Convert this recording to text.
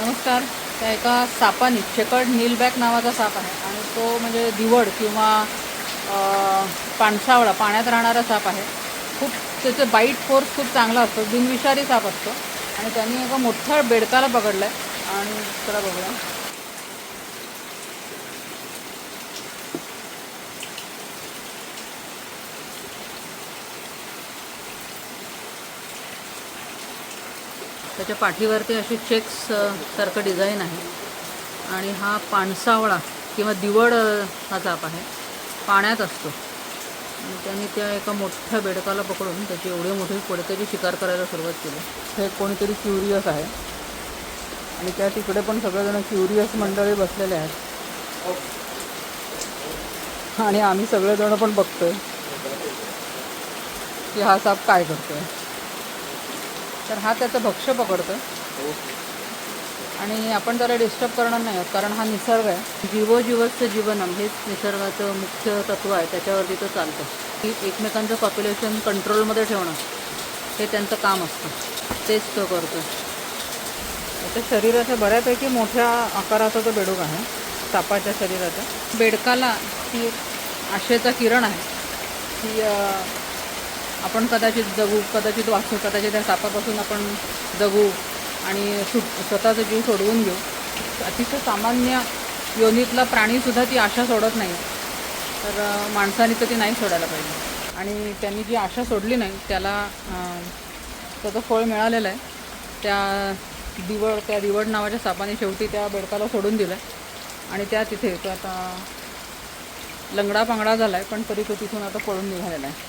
नमस्कार. त्या एका सापाने शेकड नीलबॅक नावाचा साप आहे आणि तो म्हणजे दिवड किंवा पाणसावळा पाण्यात राहणारा साप आहे. खूप त्याचं बाईट फोर्स खूप चांगला असतो बिनविषारी साप असतो. आणि त्यांनी एका मोठ्या बेडकाला पकडलं आहे आणि चला बघूया. त्याच्या पाठीवरती अशी चेक्स सारखं डिझाईन आहे. आणि हा पाणसावळा किंवा दिवड हा साप आहे. पाण्यात असतो. त्यांनी त्या एका मोठ्या बेडकाला पकडून त्याची एवढी मोठी पुढे शिकार करायला सुरुवात केली. हे कोणीतरी क्युरियस आहे. आणि त्या तिकडे पण सगळेजण क्युरियस मंडळी बसलेले आहेत. आणि आम्ही सगळेजण पण बघतोय की हा साप काय करतोय. तर हा त्याचं भक्ष्य पकडतो आणि आपण त्याला डिस्टर्ब करणार नाही आहोत कारण हा निसर्ग आहे. जीवो जीवस्य जीवनम हेच निसर्गाचं मुख्य तत्व आहे त्याच्यावरती तो चालतं. की एकमेकांचं पॉप्युलेशन कंट्रोलमध्ये ठेवणं हे त्यांचं काम असतं. तेच तो करतो त्याच्या शरीराच्या बऱ्यापैकी मोठ्या आकाराचा तो बेडूक आहे सापाच्या शरीराचा. बेडकाला ही आशेचा किरण आहे. की अं, आपण कदाचित जगू कदाचित वाचू कदाचित त्या सापापासून आपण जगू आणि सुट स्वतःचा जीव सोडवून घेऊ. अतिशय सामान्य योनीतला प्राणीसुद्धा ती आशा सोडत नाही. तर माणसाने तर ती नाही सोडायला पाहिजे. आणि त्यांनी जी आशा सोडली नाही त्याला त्याचं फळ मिळालेलं आहे. त्या दिवड त्या दिवड नावाच्या सापाने शेवटी त्या बेडकाला सोडून दिलं आणि त्या तिथे तो आता लंगडा पांगडा झाला आहे पण तरी तो तिथून आता पळून निघालेला आहे.